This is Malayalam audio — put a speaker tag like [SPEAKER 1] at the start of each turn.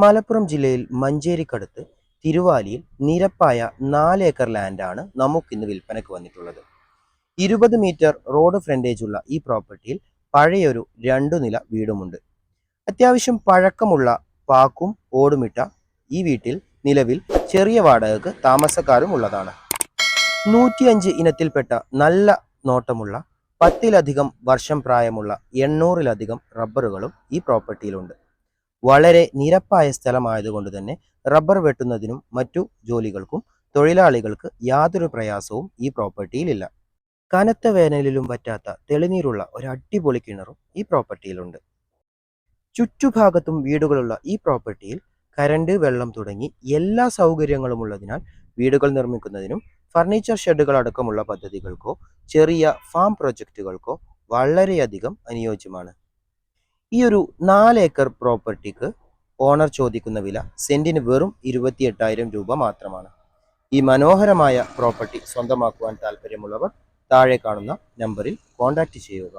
[SPEAKER 1] മലപ്പുറം ജില്ലയിൽ മഞ്ചേരിക്കടുത്ത് തിരുവാലിയിൽ നിരപ്പായ നാല് ഏക്കർ ലാൻഡാണ് നമുക്കിന്ന് വിൽപ്പനയ്ക്ക് വന്നിട്ടുള്ളത്. ഇരുപത് മീറ്റർ റോഡ് ഫ്രണ്ടേജ് ഉള്ള ഈ പ്രോപ്പർട്ടിയിൽ പഴയൊരു രണ്ടു നില വീടുമുണ്ട്. അത്യാവശ്യം പഴക്കമുള്ള പാക്കും ഓടുമിട്ട ഈ വീട്ടിൽ നിലവിൽ ചെറിയ വാടകക്ക് താമസക്കാരും ഉള്ളതാണ്. നൂറ്റിയഞ്ച് ഇനത്തിൽപ്പെട്ട നല്ല നോട്ടമുള്ള പത്തിലധികം വർഷം പ്രായമുള്ള എണ്ണൂറിലധികം റബ്ബറുകളും ഈ പ്രോപ്പർട്ടിയിലുണ്ട്. വളരെ നിരപ്പായ സ്ഥലമായതുകൊണ്ട് തന്നെ റബ്ബർ വെട്ടുന്നതിനും മറ്റു ജോലികൾക്കും തൊഴിലാളികൾക്ക് യാതൊരു പ്രയാസവും ഈ പ്രോപ്പർട്ടിയിലില്ല. കനത്ത വേനലിലും പറ്റാത്ത തെളിനീരുള്ള ഒരു അടിപൊളി കിണറും ഈ പ്രോപ്പർട്ടിയിലുണ്ട്. ചുറ്റുഭാഗത്തും വീടുകളുള്ള ഈ പ്രോപ്പർട്ടിയിൽ കരണ്ട് വെള്ളം തുടങ്ങി എല്ലാ സൗകര്യങ്ങളും ഉള്ളതിനാൽ വീടുകൾ നിർമ്മിക്കുന്നതിനും ഫർണിച്ചർ ഷെഡുകൾ അടക്കമുള്ള പദ്ധതികൾക്കോ ചെറിയ ഫാം പ്രൊജക്റ്റുകൾക്കോ വളരെയധികം അനുയോജ്യമാണ്. ഈ ഒരു നാല് ഏക്കർ പ്രോപ്പർട്ടിക്ക് ഓണർ ചോദിക്കുന്ന വില സെന്റിന് വെറും ഇരുപത്തി എട്ടായിരം രൂപ മാത്രമാണ്. ഈ മനോഹരമായ പ്രോപ്പർട്ടി സ്വന്തമാക്കുവാൻ താല്പര്യമുള്ളവർ താഴെ കാണുന്ന നമ്പറിൽ കോൺടാക്റ്റ് ചെയ്യുക.